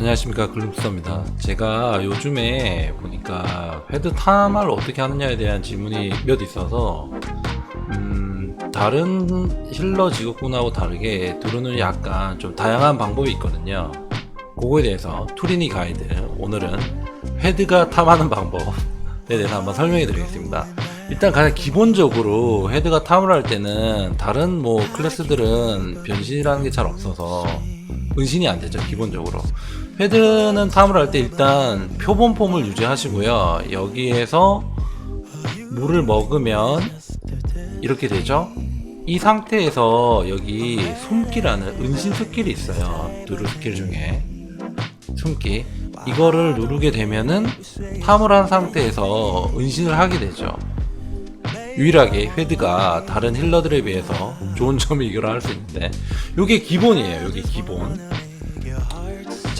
안녕하십니까 글룸스터입니다. 제가 요즘에 보니까 헤드 탐을 어떻게 하느냐에 대한 질문이 몇 있어서 음, 다른 힐러 직업군하고 다르게 두루는 약간 좀 다양한 방법이 있거든요. 그거에 대해서 투리니 가이드 오늘은 헤드가 탐하는 방법에 대해서 한번 설명해 드리겠습니다. 일단 가장 기본적으로 헤드가 탐을 할 때는 다른 뭐 클래스들은 변신이라는 게 잘 없어서 은신이 안 되죠 기본적으로 헤드는 탐을 할 때 일단 표본 폼을 유지하시고요. 여기에서 물을 먹으면 이렇게 되죠? 이 상태에서 여기 숨기라는 은신 스킬이 있어요. 두루 스킬 중에. 숨기. 이거를 누르게 되면은 탐을 한 상태에서 은신을 하게 되죠. 유일하게 헤드가 다른 힐러들에 비해서 좋은 점이 이거라 할수 있는데. 요게 기본이에요. 요게 기본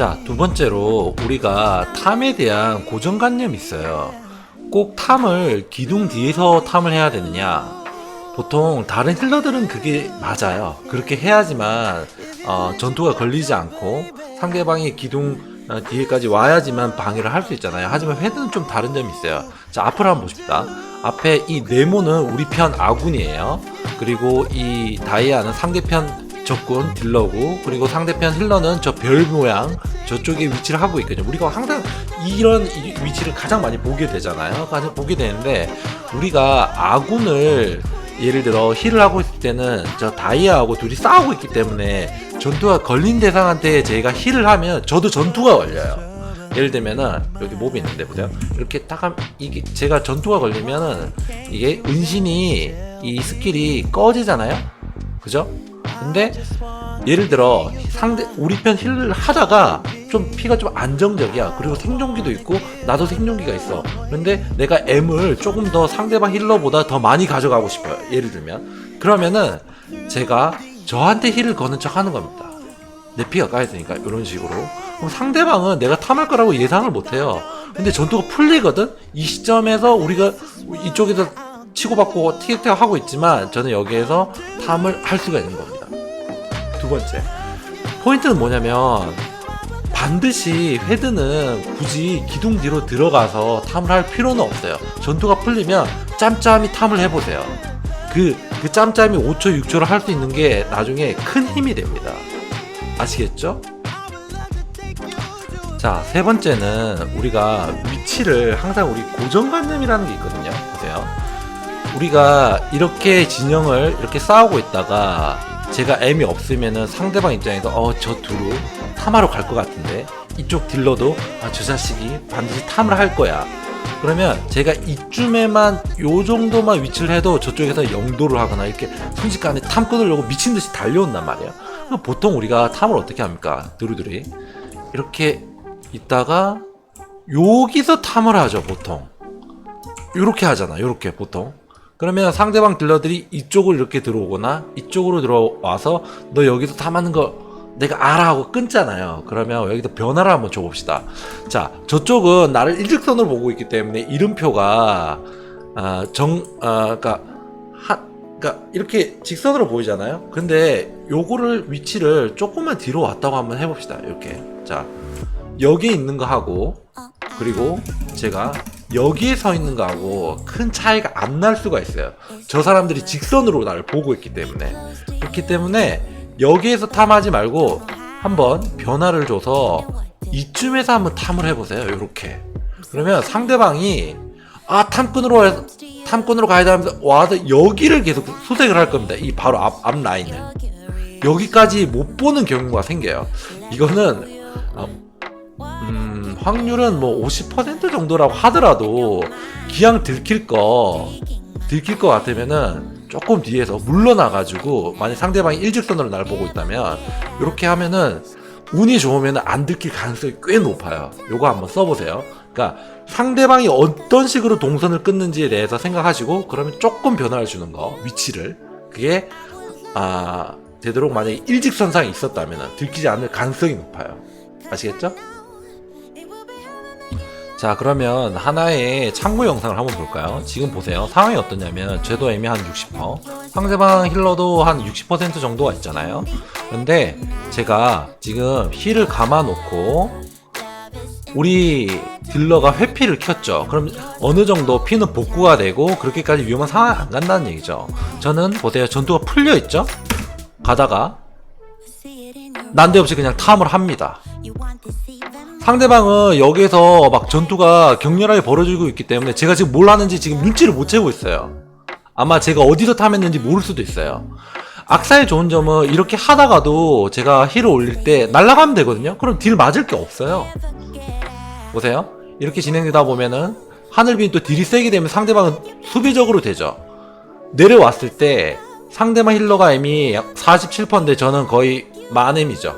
자 두 번째로 우리가 탐에 대한 고정관념이 있어요. 꼭 탐을 기둥 뒤에서 탐을 해야 되느냐? 보통 다른 힐러들은 그게 맞아요. 그렇게 해야지만 어, 전투가 걸리지 않고 상대방의 기둥 어, 뒤에까지 와야지만 방해를 할 수 있잖아요. 하지만 헤드는 좀 다른 점이 있어요. 자 앞을 한번 보십시다. 앞에 이 네모는 우리 편 아군이에요. 그리고 이 다이아는 상대편 적군 딜러고 그리고 상대편 힐러는 저 별 모양 저쪽에 위치를 하고 있거든요. 우리가 항상 이런 이 위치를 가장 많이 보게 되잖아요. 가장 보게 되는데 우리가 아군을 예를 들어 힐을 하고 있을 때는 저 다이아하고 둘이 싸우고 있기 때문에 전투가 걸린 대상한테 제가 힐을 하면 저도 전투가 걸려요. 예를 들면은 여기 몹이 있는데 보세요. 이렇게 딱 하면 이게 제가 전투가 걸리면은 이게 은신이 이 스킬이 꺼지잖아요. 그죠? 근데 예를 들어 상대 우리 편 힐을 하다가 좀 피가 좀 안정적이야. 그리고 생존기도 있고 나도 생존기가 있어. 그런데 내가 M을 조금 더 상대방 힐러보다 더 많이 가져가고 싶어요. 예를 들면 그러면은 제가 저한테 힐을 거는 척 하는 겁니다. 내 피가 까였으니까 이런 식으로 그럼 상대방은 내가 탐할 거라고 예상을 못 해요 근데 전투가 풀리거든 이 시점에서 우리가 이쪽에서 치고받고 티격태격 하고 있지만 저는 여기에서 탐을 할 수가 있는 겁니다 두 번째 포인트는 뭐냐면 반드시 헤드는 굳이 기둥 뒤로 들어가서 탐을 할 필요는 없어요 전투가 풀리면 짬짬이 탐을 해보세요 그, 그 짬짬이 5초 6초를 할 수 있는 게 나중에 큰 힘이 됩니다 아시겠죠? 자, 세 번째는 우리가 위치를 항상 우리 고정관념이라는 게 있거든요. 보세요. 우리가 이렇게 진영을 이렇게 싸우고 있다가 제가 M이 없으면은 상대방 입장에서 어, 저 두루 탐하러 갈 것 같은데 이쪽 딜러도 아, 저 자식이 반드시 탐을 할 거야. 그러면 제가 이쯤에만 요 정도만 위치를 해도 저쪽에서 영도를 하거나 이렇게 순식간에 탐 끊으려고 미친 듯이 달려온단 말이에요. 보통 우리가 탐을 어떻게 합니까? 두루두리 이렇게 있다가 여기서 탐을 하죠 보통. 요렇게 하잖아. 요렇게 보통. 그러면 상대방 딜러들이 이쪽으로 이렇게 들어오거나 이쪽으로 들어와서 너 여기서 탐하는 거 내가 알아 하고 끊잖아요. 그러면 여기다 변화를 한번 줘봅시다. 자, 저쪽은 나를 일직선으로 보고 있기 때문에 이름표가 아, 정, 아, 그니까 한, 그니까 이렇게 직선으로 보이잖아요. 근데 요거를 위치를 조금만 뒤로 왔다고 한번 해봅시다. 이렇게. 자, 여기에 있는 거 하고 그리고 제가 여기에 서 있는 거하고 큰 차이가 안 날 수가 있어요. 저 사람들이 직선으로 나를 보고 있기 때문에 그렇기 때문에 여기에서 탐하지 말고 한번 변화를 줘서 이쯤에서 한번 탐을 해보세요. 이렇게 그러면 상대방이 아 탐꾼으로 와 탐꾼으로 가야 되면서 와서 여기를 계속 수색을 할 겁니다. 이 바로 앞, 앞 라인을 여기까지 못 보는 경우가 생겨요. 이거는 어, 음, 확률은 뭐 50% 정도라고 하더라도 기왕 들킬 거 들킬 거 같으면은 조금 뒤에서 물러나가지고 만약 상대방이 일직선으로 날 보고 있다면 이렇게 하면은 운이 좋으면 안 들킬 가능성이 꽤 높아요. 요거 한번 써보세요. 그러니까 상대방이 어떤 식으로 동선을 끊는지에 대해서 생각하시고 그러면 조금 변화를 주는 거 위치를 그게 아 되도록 만약에 일직선상에 있었다면 들키지 않을 가능성이 높아요. 아시겠죠? 자 그러면 하나의 참고 영상을 한번 볼까요? 지금 보세요. 상황이 어떠냐면 궤도 애미 한 60% 상대방 힐러도 한 60% 정도가 있잖아요. 근데 제가 지금 힐을 감아놓고 우리 딜러가 회피를 켰죠. 그럼 어느 정도 피는 복구가 되고 그렇게까지 위험한 상황이 안 간다는 얘기죠. 저는 보세요. 전투가 풀려 있죠? 가다가 난데없이 그냥 탐을 합니다 상대방은 여기서 막 전투가 격렬하게 벌어지고 있기 때문에 제가 지금 뭘 하는지 지금 눈치를 못 채고 있어요. 아마 제가 어디서 탐했는지 모를 수도 있어요. 악사의 좋은 점은 이렇게 하다가도 제가 힐을 올릴 때 날아가면 되거든요. 그럼 딜 맞을 게 없어요. 보세요. 이렇게 진행되다 보면은 하늘빈 또 딜이 세게 되면 상대방은 수비적으로 되죠. 내려왔을 때 상대방 힐러가 이미 47%인데 저는 거의 만엠이죠.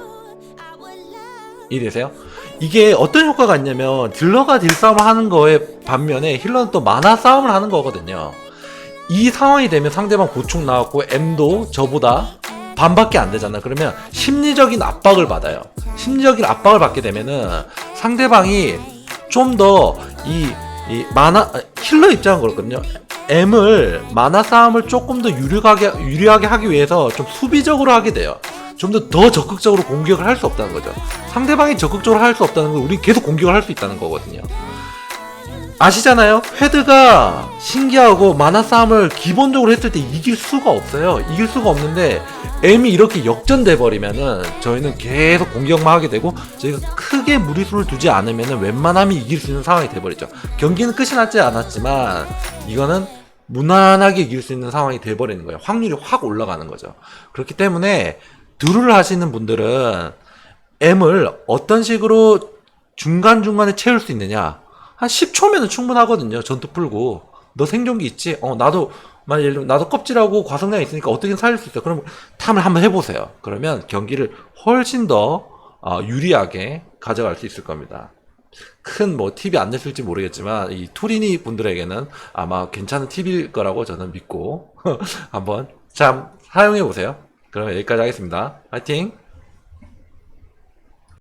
이해되세요? 이게 어떤 효과가 있냐면 딜러가 딜 싸움을 하는 거에 반면에 힐러는 또 만화 싸움을 하는 거거든요. 이 상황이 되면 상대방 고충 나왔고 M도 저보다 반밖에 안 되잖아. 그러면 심리적인 압박을 받아요. 심리적인 압박을 받게 되면은 상대방이 좀 더이 이 만화 아, 힐러 입장은 그렇거든요. M을 만화 싸움을 조금 더 유리하게 유리하게 하기 위해서 좀 수비적으로 하게 돼요. 좀 더 더 적극적으로 공격을 할 수 없다는 거죠. 상대방이 적극적으로 할 수 없다는 건 우리 계속 공격을 할 수 있다는 거거든요. 아시잖아요? 헤드가 신기하고 만화 싸움을 기본적으로 했을 때 이길 수가 없어요. 이길 수가 없는데 M이 이렇게 역전돼 버리면은 저희는 계속 공격만 하게 되고 저희가 크게 무리수를 두지 않으면은 웬만하면 이길 수 있는 상황이 돼 버리죠. 경기는 끝이 났지 않았지만 이거는 무난하게 이길 수 있는 상황이 돼 버리는 거예요. 확률이 확 올라가는 거죠. 그렇기 때문에 드루를 하시는 분들은 M을 어떤 식으로 중간중간에 채울 수 있느냐. 한 10초면은 충분하거든요 전투 풀고. 너 생존기 있지? 어 나도 만약 예를 들면 나도 껍질하고 과성량 있으니까 어떻게든 살릴 수 있어. 그럼 탐을 한번 해보세요. 그러면 경기를 훨씬 더 어, 유리하게 가져갈 수 있을 겁니다. 큰 뭐 팁이 안 됐을지 모르겠지만 이 투리니 분들에게는 아마 괜찮은 팁일 거라고 저는 믿고 한번 참 사용해 보세요 그러면 여기까지 하겠습니다. 파이팅